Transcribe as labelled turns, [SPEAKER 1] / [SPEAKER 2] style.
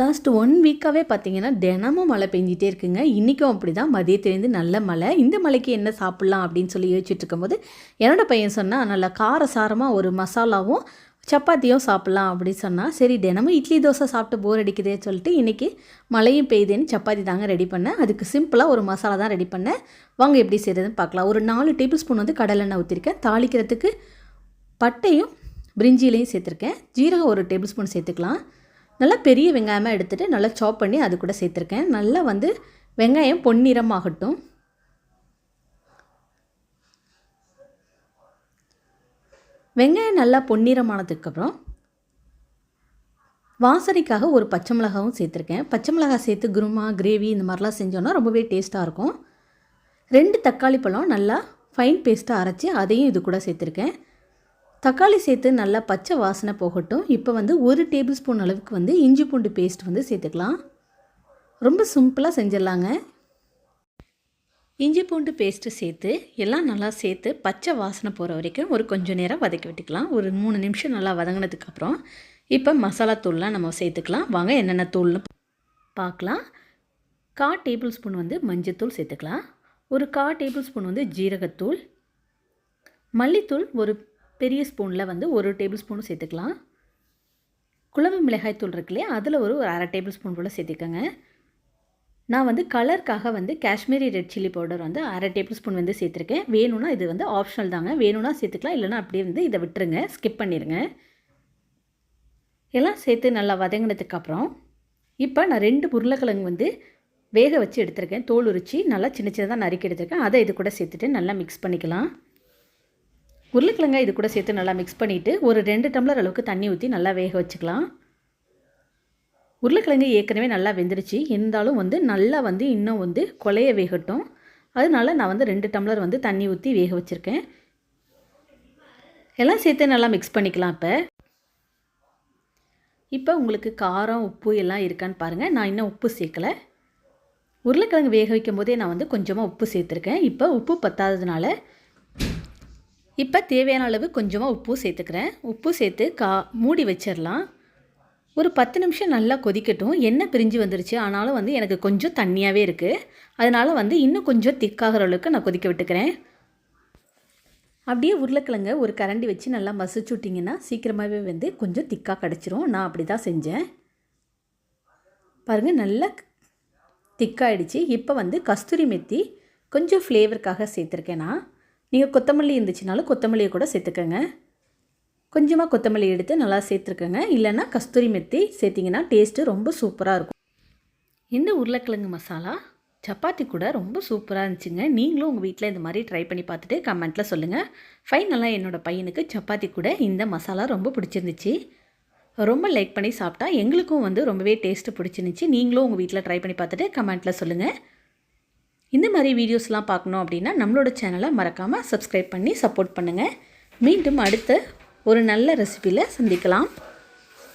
[SPEAKER 1] Last one வீக்காகவே பார்த்தீங்கன்னா தினமும் மழை பெஞ்சிட்டே இருக்குங்க. இன்றைக்கும் அப்படி தான் மதியத்துலேருந்து நல்ல மழை. இந்த மழைக்கு என்ன சாப்பிட்லாம் அப்படின்னு சொல்லி யோசிச்சுட்டு இருக்கும்போது என்னோட பையன் சொன்னால் நல்லா காரசாரமாக ஒரு மசாலாவும் சப்பாத்தியும் சாப்பிட்லாம் அப்படின்னு சொன்னால் சரி தினமும் இட்லி தோசை சாப்பிட்டு போர் அடிக்குதே சொல்லிட்டு இன்றைக்கி மழையும் பெய்யுதுன்னு சப்பாத்தி தாங்க ரெடி பண்ணேன். அதுக்கு சிம்பிளாக ஒரு மசாலா தான் ரெடி பண்ணேன். வாங்க எப்படி செய்கிறதுன்னு பார்க்கலாம். ஒரு நாலு டேபிள் ஸ்பூன் வந்து கடலெண்ணெய் ஊற்றிருக்கேன் தாளிக்கிறதுக்கு பட்டையும் பிரிஞ்சிலையும் சேர்த்துருக்கேன். ஜீரகம் ஒரு டேபிள் ஸ்பூன் சேர்த்துக்கலாம். நல்லா பெரிய வெங்காயமாக எடுத்துகிட்டு நல்லா சாப் பண்ணி அது கூட சேர்த்துருக்கேன். நல்லா வந்து வெங்காயம் பொன்னிறமாகட்டும். வெங்காயம் நல்லா பொன்னிறமானதுக்கப்புறம் வாசனைக்காக ஒரு பச்சை மிளகாவும் சேர்த்துருக்கேன். பச்சை மிளகாய் சேர்த்து குருமா கிரேவி இந்த மாதிரிலாம் செஞ்சோன்னா ரொம்பவே டேஸ்ட்டாக இருக்கும். ரெண்டு தக்காளி பழம் நல்லா ஃபைன் பேஸ்ட்டாக அரைச்சி அதையும் இது கூட சேர்த்துருக்கேன். தக்காளி சேர்த்து நல்லா பச்சை வாசனை போகட்டும். இப்போ வந்து ஒரு டேபிள் ஸ்பூன் அளவுக்கு வந்து இஞ்சி பூண்டு பேஸ்ட் வந்து சேர்த்துக்கலாம். ரொம்ப சிம்பிளாக செஞ்சிடலாங்க. இஞ்சி பூண்டு பேஸ்ட்டு சேர்த்து எல்லாம் நல்லா சேர்த்து பச்சை வாசனை போகிற வரைக்கும் ஒரு கொஞ்சம் நேரம் வதக்கி விட்டுக்கலாம். ஒரு மூணு நிமிஷம் நல்லா வதங்கினதுக்கப்புறம் இப்போ மசாலா தூள்லாம் நம்ம சேர்த்துக்கலாம். வாங்க என்னென்ன தூள்னு பார்க்கலாம். கா டேபிள் ஸ்பூன் வந்து மஞ்சத்தூள் சேர்த்துக்கலாம். ஒரு கா டேபிள் ஸ்பூன் வந்து ஜீரகத்தூள். மல்லித்தூள் ஒரு பெரிய ஸ்பூனில் வந்து ஒரு டேபிள் ஸ்பூன் சேர்த்துக்கலாம். குழம்பு மிளகாய் தூள் இருக்கு இல்லையா? அதில் ஒரு ஒரு அரை டேபிள் ஸ்பூன் போல் சேர்த்துக்கோங்க. நான் வந்து கலருக்காக வந்து காஷ்மீரி ரெட் சில்லி பவுடர் வந்து அரை டேபிள் ஸ்பூன் வந்து சேர்த்துருக்கேன். வேணும்னா இது வந்து ஆப்ஷனல் தாங்க. வேணும்னா சேர்த்துக்கலாம். இல்லைனா அப்படியே வந்து இதை விட்டுருங்க. ஸ்கிப் பண்ணிடுங்க எல்லாம் சேர்த்து நல்லா வதங்கினதுக்கப்புறம் இப்போ நான் ரெண்டு உருளைக்கிழங்கு வந்து வேக வச்சு எடுத்திருக்கேன். தோல் உரித்து நல்லா சின்ன சின்னதாக நறுக்கி எடுத்திருக்கேன். அதை இது கூட சேர்த்துட்டு நல்லா மிக்ஸ் பண்ணிக்கலாம். உருளைக்கிழங்கை இது கூட சேர்த்து நல்லா மிக்ஸ் பண்ணிவிட்டு ஒரு ரெண்டு டம்ளர் அளவுக்கு தண்ணி ஊற்றி நல்லா வேக வச்சுக்கலாம். உருளைக்கிழங்கு ஏற்கனவே நல்லா வெந்துருச்சு. இருந்தாலும் வந்து நல்லா வந்து இன்னும் வந்து கொலைய வேகட்டும். அதனால நான் வந்து ரெண்டு டம்ளர் வந்து தண்ணி ஊற்றி வேக வச்சுருக்கேன். எல்லாம் சேர்த்து நல்லா மிக்ஸ் பண்ணிக்கலாம் இப்போ. இப்போ உங்களுக்கு காரம் உப்பு எல்லாம் இருக்கான்னு பாருங்கள் நான் இன்னும் உப்பு சேர்க்கலை. உருளைக்கிழங்கு வேக வைக்கும் போதே நான் வந்து கொஞ்சமாக உப்பு சேர்த்துருக்கேன். இப்போ உப்பு பத்தாததுனால இப்போ தேவையான அளவு கொஞ்சமாக உப்பு சேர்த்துக்கிறேன். உப்பு சேர்த்து கா மூடி வச்சிடலாம். ஒரு பத்து நிமிஷம் நல்லா கொதிக்கட்டும். எண்ணெய் பிரிஞ்சு வந்துருச்சு. ஆனாலும் வந்து எனக்கு கொஞ்சம் தண்ணியாகவே இருக்குது அதனால் வந்து இன்னும் கொஞ்சம் திக்காகிற அளவுக்கு நான் கொதிக்க விட்டுக்கிறேன். அப்படியே உருளைக்கிழங்க ஒரு கரண்டி வச்சு நல்லா மசிச்சு விட்டிங்கன்னா சீக்கிரமாகவே வந்து கொஞ்சம் திக்காக கிடச்சிரும். நான் அப்படி தான் செஞ்சேன். பாருங்கள் நல்லா திக்காயிடுச்சு. இப்போ வந்து கஸ்தூரி மெத்தி கொஞ்சம் ஃப்ளேவருக்காக சேர்த்துருக்கேன் நான். நீங்கள் கொத்தமல்லி இருந்துச்சுனாலும் கொத்தமல்லியை கூட சேர்த்துக்கோங்க. கொஞ்சமாக கொத்தமல்லி எடுத்து நல்லா சேர்த்துருக்கோங்க. இல்லைன்னா கஸ்தூரி மெத்தி சேர்த்திங்கன்னா டேஸ்ட்டு ரொம்ப சூப்பராக இருக்கும். இந்த உருளைக்கிழங்கு மசாலா? சப்பாத்தி கூட ரொம்ப சூப்பராக இருந்துச்சுங்க. நீங்களும் உங்கள் வீட்டில் இந்த மாதிரி ட்ரை பண்ணி பார்த்துட்டு கமெண்ட்டில் சொல்லுங்கள் ஃபைனலாக என்னோடய பையனுக்கு சப்பாத்தி கூட இந்த மசாலா ரொம்ப பிடிச்சிருந்துச்சு. ரொம்ப லைக் பண்ணி சாப்பிட்டா எங்களுக்கும் வந்து ரொம்பவே டேஸ்ட்டு பிடிச்சிருந்துச்சி. நீங்களும் உங்கள் வீட்டில் ட்ரை பண்ணி பார்த்துட்டு கமெண்ட்டில் சொல்லுங்கள் இந்த மாதிரி வீடியோஸ்லாம் பார்க்கணும் அப்படின்னா நம்மளோட சேனலை மறக்காமல் சப்ஸ்கிரைப் பண்ணி சப்போர்ட் பண்ணுங்கள் மீண்டும் அடுத்த ஒரு நல்ல ரெசிபியில் சந்திக்கலாம்.